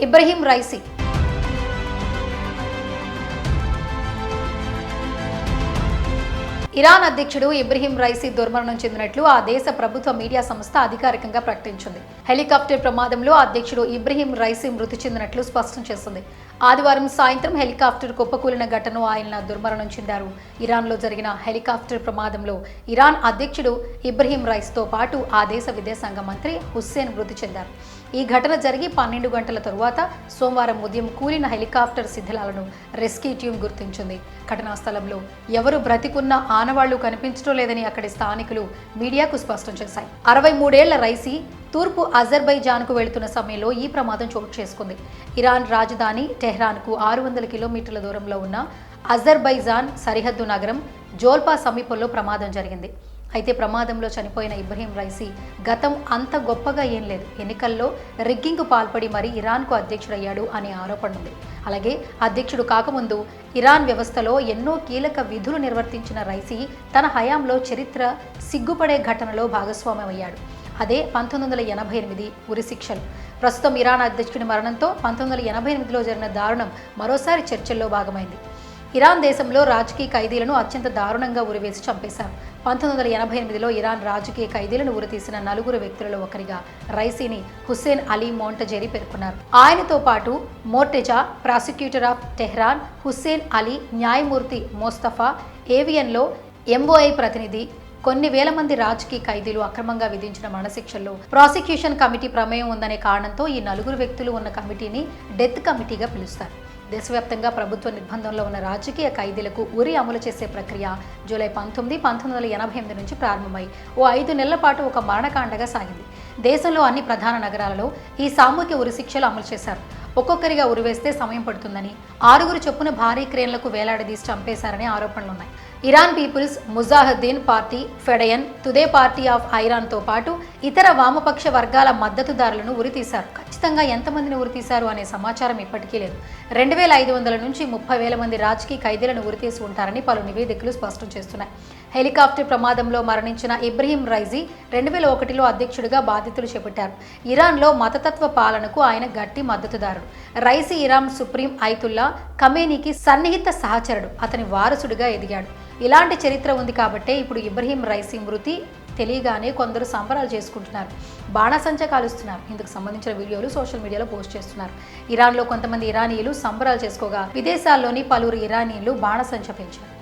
Ebrahim Raisi Iran అధ్యక్షుడు Ebrahim Raisi దుర్మరణం చెందినట్లు ఆ దేశ ప్రభుత్వ మీడియా సంస్థ అధికారికంగా ప్రకటించింది. హెలికాప్టర్ ప్రమాదంలో అధ్యక్షుడు ఇబ్రహీం రైసీ మృతి చెందినట్లు స్పష్టం చేసింది. ఆదివారం సాయంత్రం హెలికాప్టర్ కుప్పకూలిన ఘటన ఆయన దుర్మరణం చెందారు. ఇరాన్లో జరిగిన హెలికాప్టర్ ప్రమాదంలో ఇరాన్ అధ్యక్షుడు ఇబ్రహీం రైస్తో పాటు ఆ దేశ విదేశాంగ మంత్రి హుస్సేన్ మృతి చెందారు. ఈ ఘటన జరిగి పన్నెండు గంటల తరువాత సోమవారం ఉదయం కూలిన హెలికాప్టర్ శిథిలాలను రెస్క్యూ టీం గుర్తించింది. ఘటనా స్థలంలో ఎవరు బ్రతికున్న ఆనవాళ్ళు కనిపించడం లేదని అక్కడి స్థానికులు మీడియాకు స్పష్టం చేశాయి. అరవై మూడేళ్ళ రైసీ తూర్పు అజర్బైజాన్కు వెళుతున్న సమయంలో ఈ ప్రమాదం చోటు చేసుకుంది. ఇరాన్ రాజధాని టెహ్రాన్కు ఆరు వందల కిలోమీటర్ల దూరంలో ఉన్న అజర్బైజాన్ సరిహద్దు నగరం జోల్పా సమీపంలో ప్రమాదం జరిగింది. అయితే ప్రమాదంలో చనిపోయిన ఇబ్రహీం రైసీ గతం అంత గొప్పగా ఏం లేదు. ఎన్నికల్లో రిగ్గింగ్కు పాల్పడి మరీ ఇరాన్కు అధ్యక్షుడయ్యాడు అనే ఆరోపణ ఉంది. అలాగే అధ్యక్షుడు కాకముందు ఇరాన్ వ్యవస్థలో ఎన్నో కీలక విధులు నిర్వర్తించిన రైసీ తన హయాంలో చరిత్ర సిగ్గుపడే ఘటనలో భాగస్వామ్యమయ్యాడు. అదే పంతొమ్మిది వందల ఎనభై ఎనిమిది ఉరి శిక్షలు. ప్రస్తుతం ఇరాన్ అధ్యక్షుడి మరణంతో పంతొమ్మిది వందల ఎనభై ఎనిమిదిలో జరిగిన దారుణం మరోసారి చర్చల్లో భాగమైంది. ఇరాన్ దేశంలో రాజకీయ ఖైదీలను అత్యంత దారుణంగా ఉరివేసి చంపేశారు. పంతొమ్మిది వందల ఎనభై ఎనిమిదిలో ఇరాన్ రాజకీయ ఖైదీలను ఉరితీసిన నలుగురు వ్యక్తులలో ఒకరిగా రైసీని హుస్సేన్ అలీ మోంటజెరీ పేర్కొన్నారు. ఆయనతో పాటు Morteza prosecutor of Tehran Hussein Ali న్యాయమూర్తి మోస్తఫా ఏవియన్లో ఎంఓఐ ప్రతినిధి కొన్ని వేల మంది రాజకీయ ఖైదీలు అక్రమంగా విధించిన మరణశిక్షల్లో ప్రాసిక్యూషన్ కమిటీ ప్రమేయం ఉందనే కారణంతో ఈ నలుగురు వ్యక్తులు ఉన్న కమిటీని డెత్ కమిటీగా పిలుస్తారు. దేశవ్యాప్తంగా ప్రభుత్వ నిర్బంధంలో ఉన్న రాజకీయ ఖైదీలకు ఉరి అమలు చేసే ప్రక్రియ జూలై పంతొమ్మిది పంతొమ్మిది వందల ఎనభై ఎనిమిది నుంచి ప్రారంభమై ఓ ఐదు నెలల పాటు ఒక మరణకాండగా సాగింది. దేశంలో అన్ని ప్రధాన నగరాలలో ఈ సామూహిక ఉరిశిక్షలు అమలు చేశారు. ఒక్కొక్కరిగా ఉరివేస్తే సమయం పడుతుందని ఆరుగురు చొప్పున భారీ క్రేన్లకు వేలాడదీసి చంపేశారనే ఆరోపణలున్నాయి. Iran People's Mujahedin party Fedaian Tudeh party of ఐరాన్తో పాటు ఇతర వామపక్ష వర్గాల మద్దతుదారులను ఉరితీశారు. ఖచ్చితంగా ఎంతమందిని ఉరితీశారు అనే సమాచారం ఇప్పటికీ లేదు. రెండు వేల ఐదు వందల నుంచి ముప్పై వేల మంది రాజకీయ ఖైదీలను ఉరితీసి ఉంటారని పలు నివేదికలు స్పష్టం చేస్తున్నాయి. హెలికాప్టర్ ప్రమాదంలో మరణించిన ఇబ్రహీం రైజీ రెండు వేల ఒకటిలో అధ్యక్షుడిగా బాధ్యతలు చేపట్టారు. ఇరాన్లో మతతత్వ పాలనకు ఆయన గట్టి మద్దతుదారుడు రైసీ ఇరాన్ సుప్రీం ఐతుల్లా కమేనీకి సన్నిహిత సహచరుడు. అతని వారసుడిగా ఎదిగాడు. ఇలాంటి చరిత్ర ఉంది కాబట్టే ఇప్పుడు ఇబ్రహీం రైసీ మృతి తెలియగానే కొందరు సంబరాలు చేసుకుంటున్నారు. బాణసంచ కాలుస్తున్నారు. ఇందుకు సంబంధించిన వీడియోలు సోషల్ మీడియాలో పోస్ట్ చేస్తున్నారు. ఇరాన్లో కొంతమంది ఇరానీయులు సంబరాలు చేసుకోగా విదేశాల్లోని పలువురు ఇరానీయులు బాణసంచ పెంచారు.